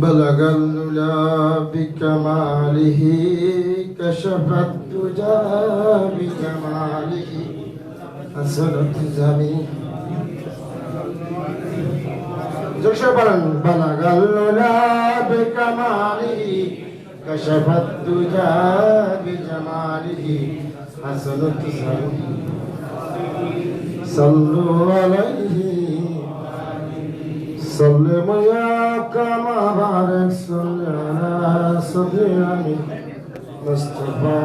بلغ العلا بكماله كشف الدجى بجماله حسنت زمين جشبرا بلغ العلا بكماله كشف الدجى بجماله حسنت زمين صلوا عليه صل يا كما بارك صل على مصطفى.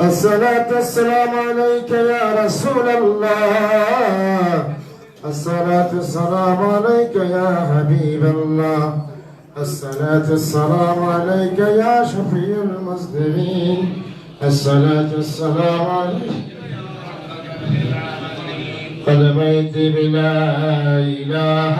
الصلاة والسلام عليك يا رسول الله. الصلاة والسلام عليك يا حبيب الله. الصلاة والسلام عليك يا شفيع المسلمين. الصلاة والسلام عليك. البيت بلا إله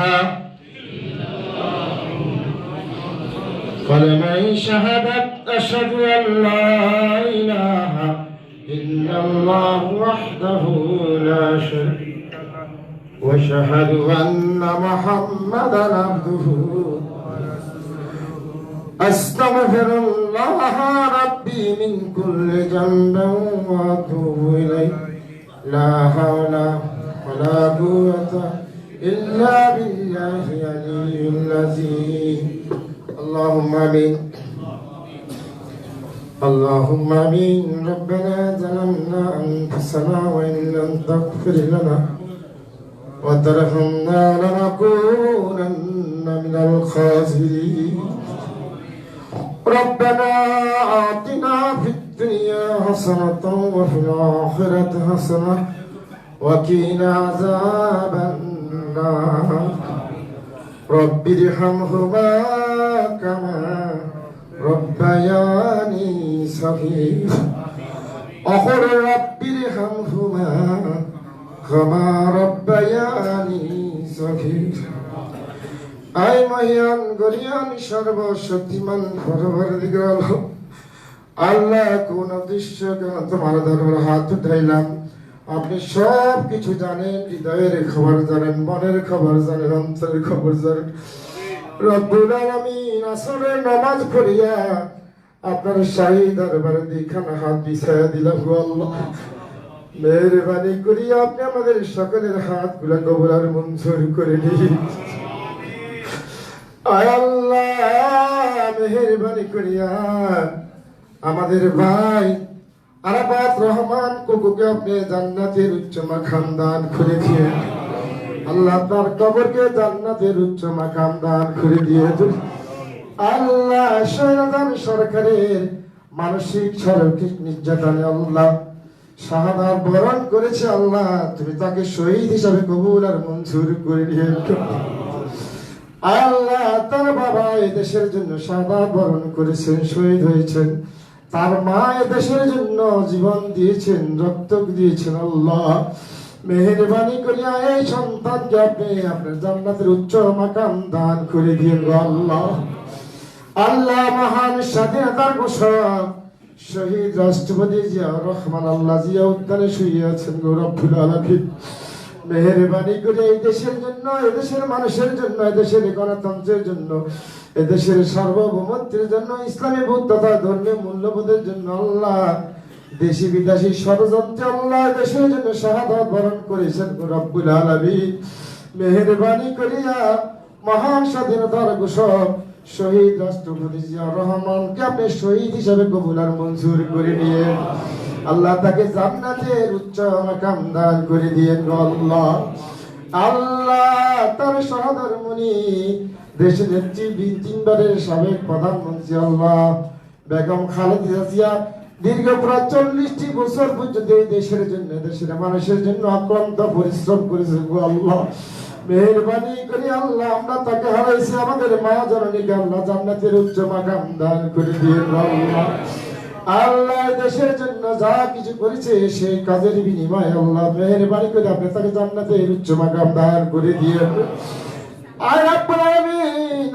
قلمي شهدت أشهد أن لا إله إلا الله وحده لا شريك له وأشهد أن محمدا عبده أستغفر الله ربي من كل ذنب وأتوب إليه لا حول ولا قوة إلا بالله العلي العظيم. اللهم آمين. اللهم آمين. ربنا ظلمنا أنفسنا وإن لم تغفر لنا وترحمنا لنكونن من الخاسرين. ربنا آتنا في الدنيا حسنة وفي الآخرة حسنة وقنا عذاب النار رب ارحمهما كما ربياني صغيرا أقول رب ارحمهما كما ربياني صغيرا I মহিয়ান গরিয়ান সর্বশক্তিমান পরবর দিগল আল্লাহ কোন দৃশ্য তোমার দরবার হাত উঠাইলাম আপনি সব কিছু জানেন, হৃদয়ের খবর জানেন, মনের খবর জানেন, অন্তরের খবর জানেন। রব্বুল আলামিন আসরের নামাজ পড়িয়া আপনার শাহী দরবারে দিখানা হাত বিছায়া দিলাম আল্লাহ। মেহরবানি করিয়া আপনি আমাদের সকলের হাতগুলা আর মঞ্জুর করে নিন। আল্লাহ, মেহরবানি করিয়া আমাদের ভাই আরাফাত রহমান কুকুকে আপনি জান্নাতের উচ্চ মাখাম দান করে দিয়ে আল্লাহ তার কবরকে জান্নাতের উচ্চ মাকাম দান করে দিয়ে আল্লাহ সৈরাদান সরকারের মানসিক, শারীরিক নির্যাতনে আল্লাহ শাহাদাত বরণ করেছে আল্লাহ। তুমি তাকে শহীদ হিসাবে কবুল আর মঞ্জুর করে নিয়ে আল্লাহ তার বাবা এই দেশের জন্য সাদা বরণ করেছেন, শহীদ হয়েছেন। তার মা দেশের জন্য জীবন দিয়েছেন রক্ত দিয়েছেন আল্লাহ। মেহরবানি করিয়া এই সন্তানকে আপনি আপনার জান্নাতের উচ্চ মাকাম দান করে দিয়ে আল্লাহ। আল্লাহ মহান স্বাধীনতার ঘোষক, শহীদ রাষ্ট্রপতি জিয়া রহমান আল্লাহ জিয়া উদ্যানে শুয়ে আছেন গৌরবুল আলমী মেহরবানি করে এই দেশের জন্য এদেশের মানুষের জন্য এদেশের গণতন্ত্রের জন্য এদেশের সার্বভৌমত্বের জন্য, ইসলামী বোধ তথা ধর্মীয় মূল্যবোধের জন্য আল্লাহ, দেশি বিদেশি ষড়যন্ত্র আল্লাহ দেশের জন্য শাহাদাত বরণ করেছেন রব্বুল আলামিন। মেহরবানি করিয়া মহান স্বাধীনতার ঘোষক শহীদ রাষ্ট্রপতি জিয়া রহমানকে আপনি শহীদ হিসাবে কবুলার মঞ্জুর করে নিয়ে আল্লাহ তাকে জান্নাতের উচ্চ মাকাম দান করে দিয়েন আল্লাহ। আল্লাহ তার সহধর্মণি দেশের নেত্রী তিনবারের সাবেক প্রধানমন্ত্রী আল্লাহ বেগম খালেদা জিয়া দীর্ঘ প্রায় চল্লিশটি বছর পর্যন্ত এই দেশের জন্য, দেশের মানুষের জন্য অক্লান্ত পরিশ্রম করেছে আল্লাহ। মেহরবানি করে আল্লাহ আমরা তাকে হারাইছি, আমাদের মা জননীকে আল্লাহ জান্নাতের উচ্চ মাকাম দান করে দিয়ে আল্লাহ। আল্লাহ দেশের জন্য যা কিছু করেছে, সেই কাজের বিনিময়ে আল্লাহ মেহরবানি করে আপনি তাকে জান্নাতের উচ্চ মাকাম দান করে দিয়ে আর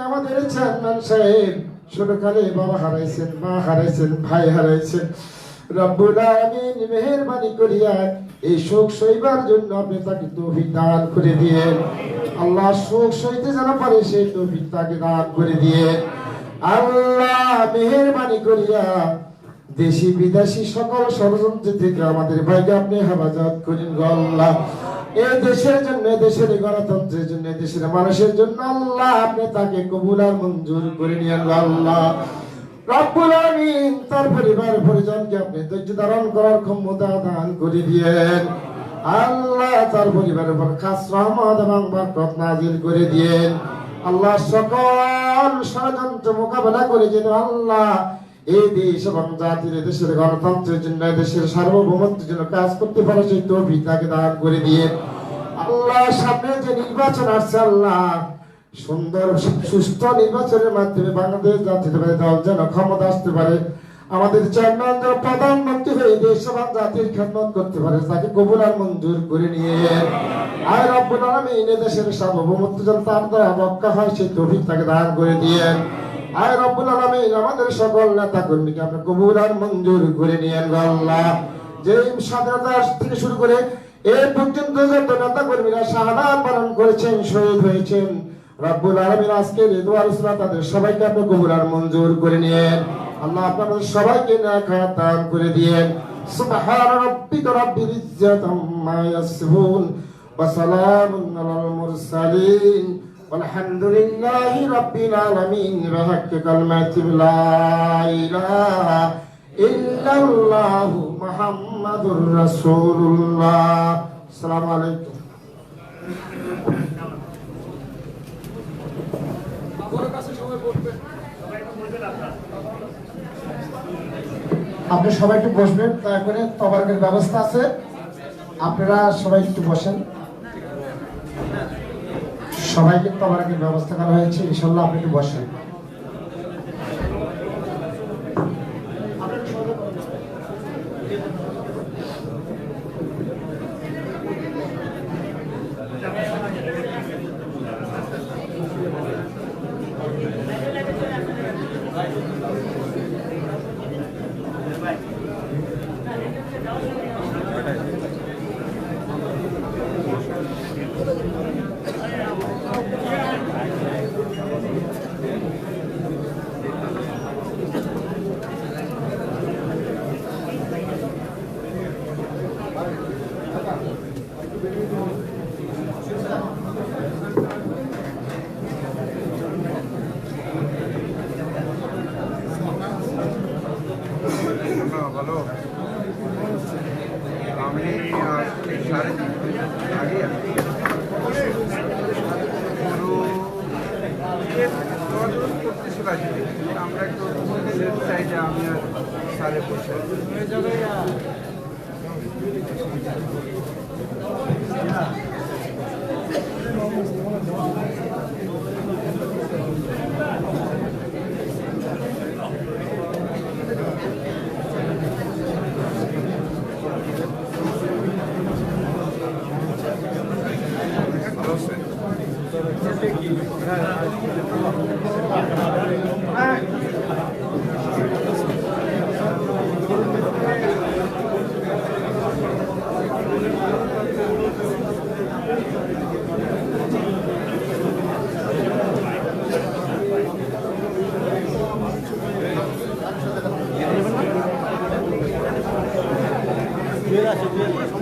আমাদের চেয়ারম্যান সাহেব, ছোটকালে বাবা হারাইছেন, মা হারাইছেন, ভাই হারাইছেন। রব্বুল আলামিন, মেহেরবানি করিয়া এই শোক সইবার জন্য আপনি তাকে তৌফিক দান করে দিয়ে, আল্লাহ শোক সইতে যেন পারে, সেই তৌফিক তাকে দান করে দিয়ে, আল্লাহ মেহেরবানি করিয়া দেশি বিদেশি সকল ষড়যন্ত্র থেকে আমাদের ভাইকে আপনি হেফাজত করেন আল্লাহ। এই দেশের জন্য দেশের গণতন্ত্রের জন্য দেশের মানুষের জন্য আল্লাহ আপনি তাকে কবুল আর মঞ্জুর করে নিয়েন গো আল্লাহ। রব্বুল আমিন তার পরিবার পরিজনকে আপনি ধৈর্য ধারণ করার ক্ষমতা দান করে দিয়েন। আল্লাহ তার পরিবারের উপর খাস রহমত এবং বরকত নাজিল করে দিয়েন। আল্লাহ সকল ষড়যন্ত্র মোকাবেলা করে যেন আল্লাহ এই দেশ এবং জাতির দেশের গণতন্ত্রের জন্য দেশের সার্বভৌমত্বের জন্য কাজ করতে পারে সেই তাকে দান করে দিয়ে আল্লাহ সামনে যে নির্বাচন আসছে, আল্লাহ সুন্দর, সুস্থ নির্বাচনের মাধ্যমে বাংলাদেশ দল যেন ক্ষমতা আসতে পারে। আমাদের চেয়ারম্যান যেন প্রধানমন্ত্রী হয়ে দেশ এবং জাতির খেদমত করতে পারে, তাকে কবুল আর মঞ্জুর করে নিয়ে আর এই দেশের সার্বভৌমত্ব যেন তার দ্বারা রক্ষা হয়, সেই তৌফিক তাকে দান করে দিয়েন আয় রব্বুল আলামিন, আমাদের সকল নেতা কর্মীকে আপনি কবুল আর মঞ্জুর করে নিয়েন আল্লাহ। যে স্বাধীনতা থেকে শুরু করে এ পর্যন্ত যত নেতা কর্মীরা শাহাদাত পালন করেছেন, শহীদ হয়েছেন, রব্বুল আলামিন আজকে এই দোয়ার ইসলাম তাদের সবাইকে আপনি কবুল আর মঞ্জুর করে নিয়েন। আল্লাহ আপনাদের সবাইকে নেখাত দান করে দিয়েন। সুবহান রাব্বিকা রাব্বিল ইজ্জাতি আম্মা ইয়াসিফুন ওয়া সালামুন আলাল মুরসালিন। والحمد لله رب العالمين بحق كلمة لا إله إلا الله محمد رسول الله السلام عليكم আপনি সবাই একটু বসবেন দয়া করে তবারকের ব্যবস্থা আছে আপনারা সবাই একটু বসেন সবাইকে তবারকের ব্যবস্থা করা হয়েছে ইনশাল্লাহ আপনি একটু বসেন। ভালো আমি সাড়ে আগে। গরু দরদাম আমরা একটু চাই যে আমি আর সাড়ে বসে ভাই একটু